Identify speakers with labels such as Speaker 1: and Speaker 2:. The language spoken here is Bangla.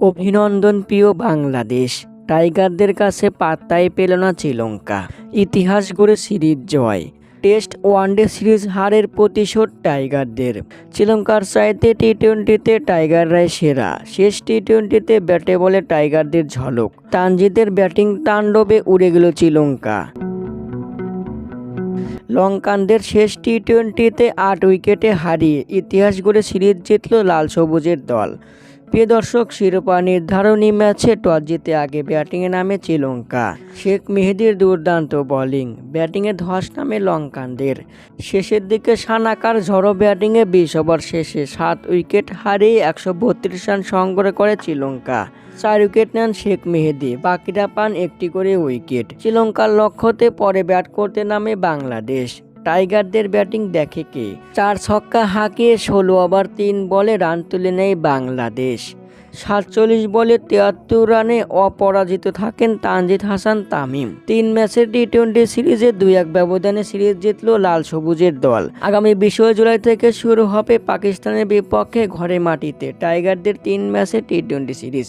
Speaker 1: অভিনন্দন প্রিয় বাংলাদেশ। টাইগারদের কাছে পাত্তাই পেল না শ্রীলঙ্কা। ইতিহাস গড়ে সিরিজ জয়। টেস্ট ওয়ানডে সিরিজ হারের প্রতিশোধ টাইগারদের। শ্রীলঙ্কার চাইতে টি টোয়েন্টিতে টাইগাররাই সেরা। শেষ টি টোয়েন্টিতে ব্যাটে বলে টাইগারদের ঝলক। তানজিদের ব্যাটিং তাণ্ডবে উড়ে গেল শ্রীলঙ্কা। লঙ্কানদের শেষ টি টোয়েন্টিতে আট উইকেটে হারিয়ে ইতিহাস গড়ে সিরিজ জিতল লাল সবুজের দল। প্রিয় দর্শক, শিরোপা নির্ধারণী ম্যাচে টস জিতে আগে ব্যাটিংয়ে নামে শ্রীলঙ্কা। শেখ মেহেদির দুর্দান্ত বোলিং, ব্যাটিংয়ে ধস নামে লঙ্কানদের। শেষের দিকে সানাকার ঝড়ো ব্যাটিংয়ে বিশ ওভার শেষে সাত উইকেট হারিয়ে একশো বত্রিশ রান সংগ্রহ করে শ্রীলঙ্কা। চার উইকেট নেন শেখ মেহেদি, বাকিরা পান একটি করে উইকেট। শ্রীলঙ্কার লক্ষ্যতে পরে ব্যাট করতে নামে বাংলাদেশ। টাইগারদের ব্যাটিং দেখে কে? চার ছক্কা হাঁকিয়ে ষোলো ওভার তিন বলে রান তুলে নেয় বাংলাদেশ। সাতচল্লিশ বলে তিয়াত্তর রানে অপরাজিত থাকেন তানজিদ হাসান তামিম। তিন ম্যাচের টি টোয়েন্টি সিরিজে দুই এক ব্যবধানে সিরিজ জিতল লাল সবুজের দল। আগামী বিশে জুলাই থেকে শুরু হবে পাকিস্তানের বিপক্ষে ঘরে মাটিতে টাইগারদের তিন ম্যাচের টি টোয়েন্টি সিরিজ।